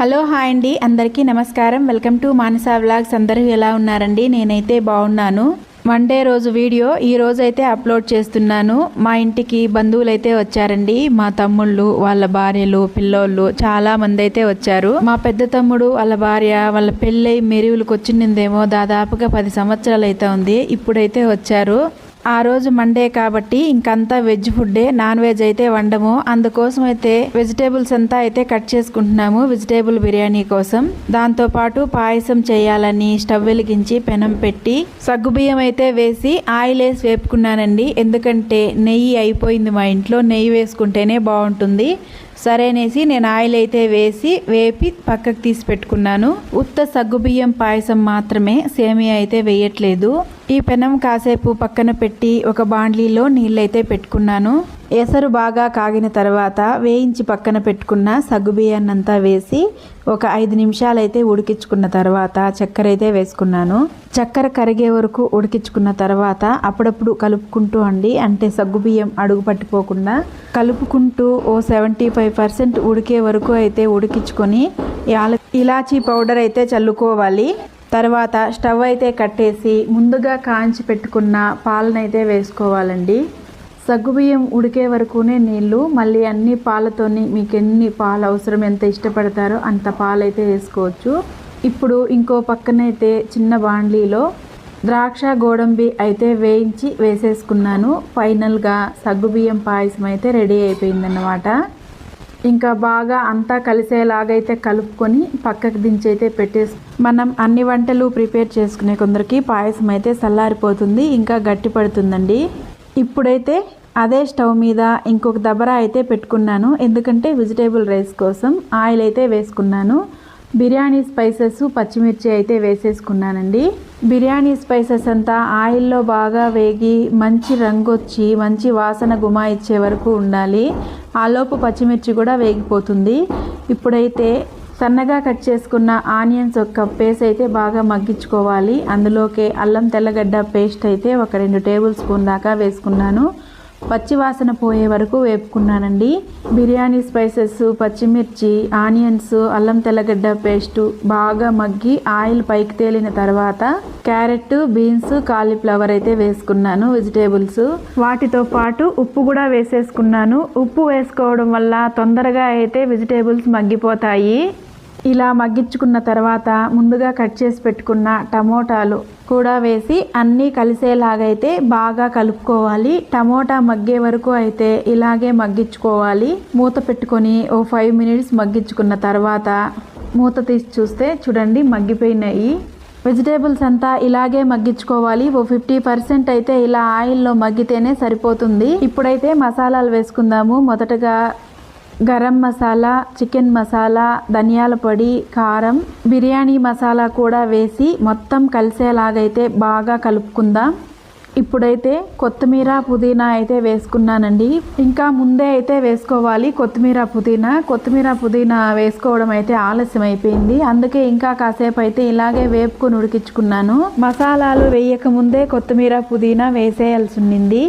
Hello hi అండి. అందరికీ నమస్కారం. Welcome to Manasa vlogs. అందరూ ఎలా ఉన్నారండి? నేనైతే బాగున్నాను. వన్ డే రోజు వీడియో. ఈ రోజు అయితే అప్లోడ్ చేస్తున్నాను. మా ఇంటికి బంధువులు అయితే వచ్చారండి. మా తమ్ముళ్ళు వాళ్ళ భార్యలు పిల్లోళ్ళు చాలా మంది అయితే వచ్చారు. మా పెద్ద తమ్ముడు వాళ్ళ భార్య వాళ్ళ పెళ్ళై మెరుగులకు వచ్చిందేమో దాదాపుగా పది సంవత్సరాలు అయితే ఉంది. ఇప్పుడైతే వచ్చారు. ఆ రోజు మండే కాబట్టి ఇంకంతా వెజ్ ఫుడ్డే నాన్ వెజ్ అయితే వండము. అందుకోసం అయితే వెజిటేబుల్స్ అంతా అయితే కట్ చేసుకుంటున్నాము వెజిటేబుల్ బిర్యానీ కోసం. దాంతో పాటు పాయసం చేయాలని స్టవ్ వెలిగించి పెనం పెట్టి సగ్గుబియ్యం అయితే వేసి ఆయిల్ వేసి వేపుకున్నానండి. ఎందుకంటే నెయ్యి అయిపోయింది మా ఇంట్లో నెయ్యి వేసుకుంటేనే బాగుంటుంది. సరే అనేసి నేను ఆయిల్ అయితే వేసి వేపి పక్కకు తీసి పెట్టుకున్నాను. ఉత్త సగ్గుబియ్యం పాయసం మాత్రమే సేమియా అయితే వేయట్లేదు. ఈ పెనం కాసేపు పక్కన పెట్టి ఒక బాండ్లీలో నీళ్ళైతే పెట్టుకున్నాను. ఎసరు బాగా కాగిన తర్వాత వేయించి పక్కన పెట్టుకున్న సగ్గుబియ్యాన్నంతా వేసి ఒక ఐదు నిమిషాలు అయితే ఉడికించుకున్న తర్వాత చక్కెర అయితే వేసుకున్నాను. చక్కెర కరిగే వరకు ఉడికించుకున్న తర్వాత అప్పుడప్పుడు కలుపుకుంటూ అండి. అంటే సగ్గుబియ్యం అడుగు పట్టిపోకుండా కలుపుకుంటూ ఓ సెవెంటీ ఫైవ్ పర్సెంట్ ఉడికే వరకు అయితే ఉడికించుకొని ఇలాచీ పౌడర్ అయితే చల్లుకోవాలి. తర్వాత స్టవ్ అయితే కట్టేసి ముందుగా కాంచి పెట్టుకున్న పాలనైతే వేసుకోవాలండి. సగ్గుబియ్యం ఉడికే వరకునే నీళ్ళు మళ్ళీ అన్ని పాలతోని మీకు ఎన్ని పాలు అవసరం ఎంత ఇష్టపడతారో అంత పాలైతే వేసుకోవచ్చు. ఇప్పుడు ఇంకో పక్కనైతే చిన్న బాండ్లీలో ద్రాక్ష గోడంబి అయితే వేయించి వేసేసుకున్నాను. ఫైనల్గా సగ్గుబియ్యం పాయసం అయితే రెడీ అయిపోయిందన్నమాట. ఇంకా బాగా అంతా కలిసేలాగైతే కలుపుకొని పక్కకు దించి అయితే పెట్టేసి మనం అన్ని వంటలు ప్రిపేర్ చేసుకునే కొందరికి పాయసం అయితే చల్లారిపోతుంది ఇంకా గట్టి పడుతుందండి ఇప్పుడైతే అదే స్టవ్ మీద ఇంకొక దబరా అయితే పెట్టుకున్నాను. ఎందుకంటే వెజిటేబుల్ రైస్ కోసం ఆయిల్ అయితే వేసుకున్నాను. బిర్యానీ స్పైసెస్ పచ్చిమిర్చి అయితే వేసేసుకున్నానండి. బిర్యానీ స్పైసెస్ అంతా ఆయిల్లో బాగా వేగి మంచి రంగు వచ్చి మంచి వాసన గుమా ఇచ్చే వరకు ఉండాలి. ఆలోపు పచ్చిమిర్చి కూడా వేగిపోతుంది. ఇప్పుడైతే సన్నగా కట్ చేసుకున్న ఆనియన్స్ ఒక పేస్ట్ అయితే బాగా మగ్గించుకోవాలి. అందులోకి అల్లం తెల్లగడ్డ పేస్ట్ అయితే ఒక రెండు టేబుల్ స్పూన్ దాకా వేసుకున్నాను. పచ్చివాసన పోయే వరకు వేపుకున్నానండి. బిర్యానీ స్పైసెస్ పచ్చిమిర్చి ఆనియన్స్ అల్లం తెల్లగడ్డ పేస్టు బాగా మగ్గి ఆయిల్ పైకి తేలిన తర్వాత క్యారెట్ బీన్స్ కాలీఫ్లవర్ అయితే వేసుకున్నాను వెజిటేబుల్స్. వాటితో పాటు ఉప్పు కూడా వేసేసుకున్నాను. ఉప్పు వేసుకోవడం వల్ల తొందరగా అయితే వెజిటేబుల్స్ మగ్గిపోతాయి. ఇలా మగ్గించుకున్న తర్వాత ముందుగా కట్ చేసి పెట్టుకున్న టమోటాలు కూడా వేసి అన్నీ కలిసేలాగైతే బాగా కలుపుకోవాలి. టమోటా మగ్గే వరకు అయితే ఇలాగే మగ్గించుకోవాలి. మూత పెట్టుకొని ఓ ఫైవ్ మినిట్స్ మగ్గించుకున్న తర్వాత మూత తీసి చూస్తే చూడండి మగ్గిపోయినాయి. వెజిటేబుల్స్ అంతా ఇలాగే మగ్గించుకోవాలి. ఓ ఫిఫ్టీ పర్సెంట్ అయితే ఇలా ఆయిల్లో మగ్గితేనే సరిపోతుంది. ఇప్పుడైతే మసాలాలు వేసుకుందాము. మొదటగా గరం మసాలా చికెన్ మసాలా ధనియాల పొడి కారం బిర్యానీ మసాలా కూడా వేసి మొత్తం కలిసేలాగైతే బాగా కలుపుకుందాం. ఇప్పుడైతే కొత్తిమీర పుదీనా అయితే వేసుకున్నానండి. ఇంకా ముందే అయితే వేసుకోవాలి కొత్తిమీర పుదీనా. కొత్తిమీర పుదీనా వేసుకోవడం అయితే ఆలస్యం అయిపోయింది అందుకే ఇంకా కాసేపు అయితే ఇలాగే వేపుకొని ఉడికించుకున్నాను. మసాలాలు వేయక ముందే కొత్తిమీర పుదీనా వేసేయాల్సి ఉండింది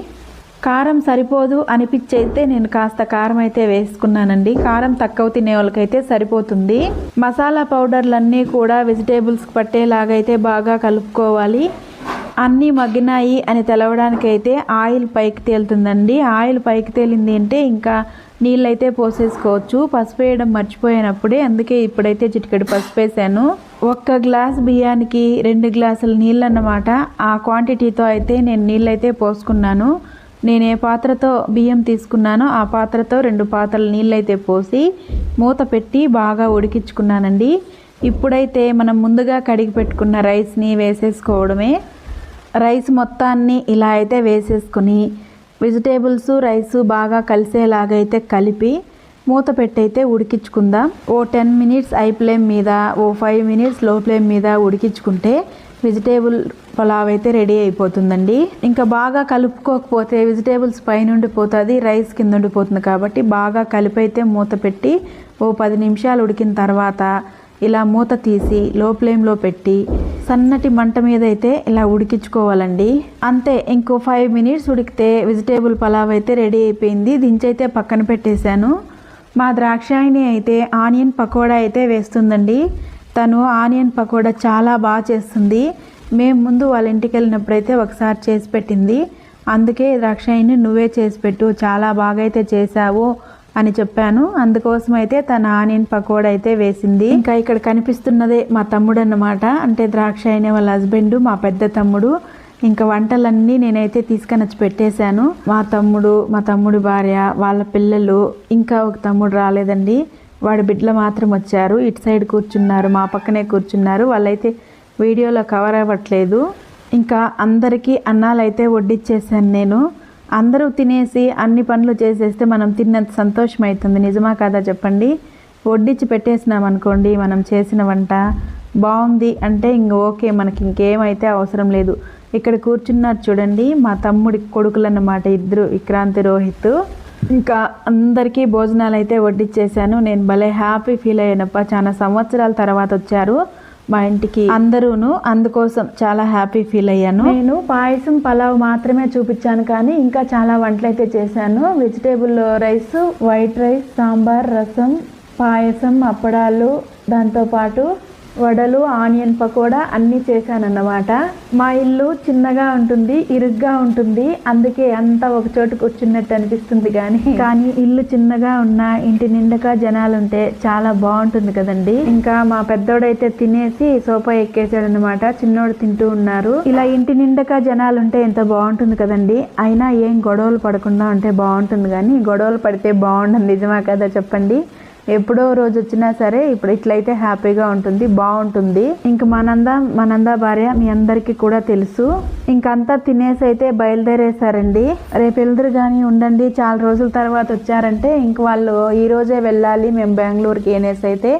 కారం సరిపోదు అనిపించైతే నేను కాస్త కారం అయితే వేసుకున్నానండి. కారం తక్కువ తినే వాళ్ళకైతే సరిపోతుంది. మసాలా పౌడర్లన్నీ కూడా వెజిటేబుల్స్కి పట్టేలాగైతే బాగా కలుపుకోవాలి. అన్నీ మగ్గినాయి అని తెలవడానికైతే ఆయిల్ పైకి తేలుతుందండి. ఆయిల్ పైకి తేలింది అంటే ఇంకా నీళ్ళైతే పోసేసుకోవచ్చు. పసుపు వేయడం మర్చిపోయినప్పుడే అందుకే ఇప్పుడైతే చిటికెడు పసుపు వేసాను. ఒక్క గ్లాస్ బియ్యానికి రెండు గ్లాసుల నీళ్ళు అన్నమాట ఆ క్వాంటిటీతో అయితే నేను నీళ్ళైతే పోసుకున్నాను. నేను ఏ పాత్రతో బియ్యం తీసుకున్నానో ఆ పాత్రతో రెండు పాత్రలు నీళ్ళైతే పోసి మూత పెట్టి బాగా ఉడికించుకున్నానండి. ఇప్పుడైతే మనం ముందుగా కడిగి పెట్టుకున్న రైస్ని వేసేసుకోవడమే. రైస్ మొత్తాన్ని ఇలా అయితే వేసేసుకుని వెజిటేబుల్స్ రైస్ బాగా కలిసేలాగైతే కలిపి మూత పెట్టయితే ఉడికించుకుందాం. ఓ టెన్ మినిట్స్ ఐ ఫ్లేమ్ మీద ఓ ఫైవ్ మినిట్స్లో ఫ్లేమ్ మీద ఉడికించుకుంటే వెజిటేబుల్ పలావ్ అయితే రెడీ అయిపోతుందండి. ఇంకా బాగా కలుపుకోకపోతే వెజిటేబుల్స్ పైన ఉండిపోతుంది రైస్ కింద ఉండిపోతుంది కాబట్టి బాగా కలిపైతే మూత పెట్టి ఓ పది నిమిషాలు ఉడికిన తర్వాత ఇలా మూత తీసి లో ఫ్లేమ్లో పెట్టి సన్నటి మంట మీద అయితే ఇలా ఉడికించుకోవాలండి. అంతే ఇంకో ఫైవ్ మినిట్స్ ఉడికితే వెజిటేబుల్ పలావ్ అయితే రెడీ అయిపోయింది. దించైతే పక్కన పెట్టేశాను. మా ద్రాక్షాయిని అయితే ఆనియన్ పకోడా అయితే వేస్తుందండి. తను ఆనియన్ పకోడా చాలా బాగా చేస్తుంది. మేము ముందు వాళ్ళ ఇంటికి వెళ్ళినప్పుడైతే ఒకసారి చేసి పెట్టింది. అందుకే ద్రాక్షాయిని నువ్వే చేసి పెట్టు చాలా బాగా అయితే చేసావు అని చెప్పాను. అందుకోసం అయితే తన ఆనియన్ పకోడా అయితే వేసింది. ఇంకా ఇక్కడ కనిపిస్తున్నదే మా తమ్ముడు అన్నమాట. అంటే ద్రాక్షాయిని వాళ్ళ హస్బెండ్ మా పెద్ద తమ్ముడు. ఇంకా వంటలన్నీ నేనైతే తీసుకొని వచ్చి పెట్టేశాను. మా తమ్ముడు మా తమ్ముడి భార్య వాళ్ళ పిల్లలు ఇంకా ఒక తమ్ముడు రాలేదండి. వాడి బిడ్డలు మాత్రం వచ్చారు. ఇటు సైడ్ కూర్చున్నారు మా పక్కనే కూర్చున్నారు. వాళ్ళైతే వీడియోలో కవర్ అవ్వట్లేదు. ఇంకా అందరికీ అన్నాలు అయితే వడ్డిచ్చేసాను నేను. అందరూ తినేసి అన్ని పనులు చేసేస్తే మనం తిన్నంత సంతోషం అవుతుంది నిజమా కాదా చెప్పండి? వడ్డించి పెట్టేసినాం అనుకోండి మనం చేసిన వంట బాగుంది అంటే ఇంక ఓకే మనకి ఇంకేమైతే అవసరం లేదు. ఇక్కడ కూర్చున్నారు చూడండి మా తమ్ముడి కొడుకులు అన్నమాట ఇద్దరు విక్రాంతి రోహిత్. ఇంకా అందరికీ భోజనాలు అయితే వడ్డిచ్చేసాను నేను భలే హ్యాపీ ఫీల్ అయ్యానప్ప. చాలా సంవత్సరాల తర్వాత వచ్చారు మా ఇంటికి అందరూను. అందుకోసం చాలా హ్యాపీ ఫీల్ అయ్యాను. నేను పాయసం పలావ్ మాత్రమే చూపించాను కానీ ఇంకా చాలా వంటలు అయితే చేశాను. Vegetable rice white rice sambar rasam payasam అప్పడాలు దాంతోపాటు వడలు ఆనియన్ పకోడా అన్నీ చేశానన్నమాట. మా ఇల్లు చిన్నగా ఉంటుంది ఇరుగ్గా ఉంటుంది. అందుకే అంతా ఒక చోటు కూర్చున్నట్టు అనిపిస్తుంది కానీ కానీ ఇల్లు చిన్నగా ఉన్న ఇంటి నిండగా జనాలు ఉంటే చాలా బాగుంటుంది కదండి. ఇంకా మా పెద్దోడైతే తినేసి సోఫా ఎక్కేసాడు అనమాట చిన్నోడు తింటూ ఉన్నారు. ఇలా ఇంటి నిండగా జనాలు ఉంటే ఎంత బాగుంటుంది కదండి. అయినా ఏం గొడవలు పడకుండా ఉంటే బాగుంటుంది కానీ గొడవలు పడితే బాగుంటుంది నిజమా కదా చెప్పండి. ఎప్పుడో రోజు వచ్చినా సరే ఇప్పుడు ఇట్లయితే హ్యాపీగా ఉంటుంది బాగుంటుంది. ఇంక మనందా మనంద భార్య మీ అందరికీ కూడా తెలుసు. ఇంకంతా తినేసి అయితే బయలుదేరేశారండి. రేపు వెళ్దురు కానీ ఉండండి. చాలా రోజుల తర్వాత వచ్చారంటే ఇంక వాళ్ళు ఈ రోజే వెళ్ళాలి. మేము బెంగళూరుకి అనేసి అయితే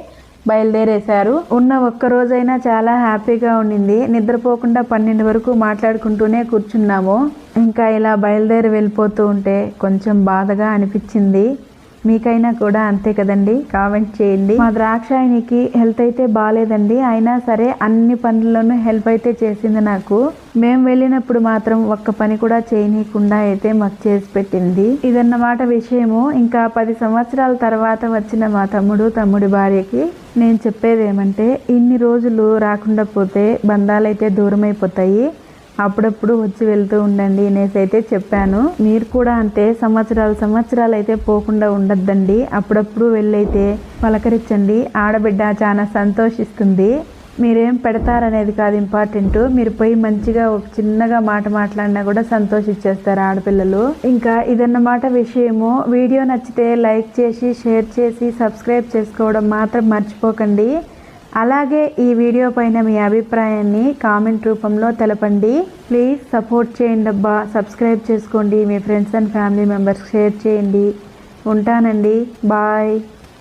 బయలుదేరేశారు. ఉన్న ఒక్క రోజైనా చాలా హ్యాపీగా ఉండింది. నిద్రపోకుండా పన్నెండు వరకు మాట్లాడుకుంటూనే కూర్చున్నాము. ఇంకా ఇలా బయలుదేరి వెళ్ళిపోతూ ఉంటే కొంచెం బాధగా అనిపించింది. మీకైనా కూడా అంతే కదండి. కామెంట్ చేయండి. మా ద్రాక్షాయనికి హెల్త్ అయితే బాగాలేదండి అయినా సరే అన్ని పనుల్లోనూ హెల్ప్ అయితే చేసింది నాకు. మేము వెళ్ళినప్పుడు మాత్రం ఒక్క పని కూడా చేయనీయకుండా అయితే మాకు చేసి పెట్టింది. ఇదన్నమాట విషయము. ఇంకా పది సంవత్సరాల తర్వాత వచ్చిన మా తమ్ముడు తమ్ముడి భార్యకి నేను చెప్పేది ఏమంటే ఇన్ని రోజులు రాకుండా పోతే బంధాలైతే దూరం అయిపోతాయి అప్పుడప్పుడు వచ్చి వెళ్తూ ఉండండి అనేసి అయితే చెప్పాను. మీరు కూడా అంతే సంవత్సరాలు సంవత్సరాలు అయితే పోకుండా ఉండద్దండి. అప్పుడప్పుడు వెళ్ళైతే పలకరించండి. ఆడబిడ్డ చాలా సంతోషిస్తుంది. మీరేం పెడతారనేది కాదు ఇంపార్టెంట్. మీరు పోయి మంచిగా ఒక చిన్నగా మాట మాట్లాడినా కూడా సంతోషిచ్చేస్తారు ఆడపిల్లలు. ఇంకా ఇదన్నమాట విషయము. వీడియో నచ్చితే లైక్ చేసి షేర్ చేసి సబ్స్క్రైబ్ చేసుకోవడం మాత్రం మర్చిపోకండి. అలాగే ఈ వీడియో పైన మీ అభిప్రాయాన్ని కామెంట్ రూపంలో తెలపండి. ప్లీజ్ సపోర్ట్ చేయండి అబ్బా. సబ్స్క్రైబ్ చేసుకోండి. మీ friends and family members share చేయండి. ఉంటానండి. బాయ్.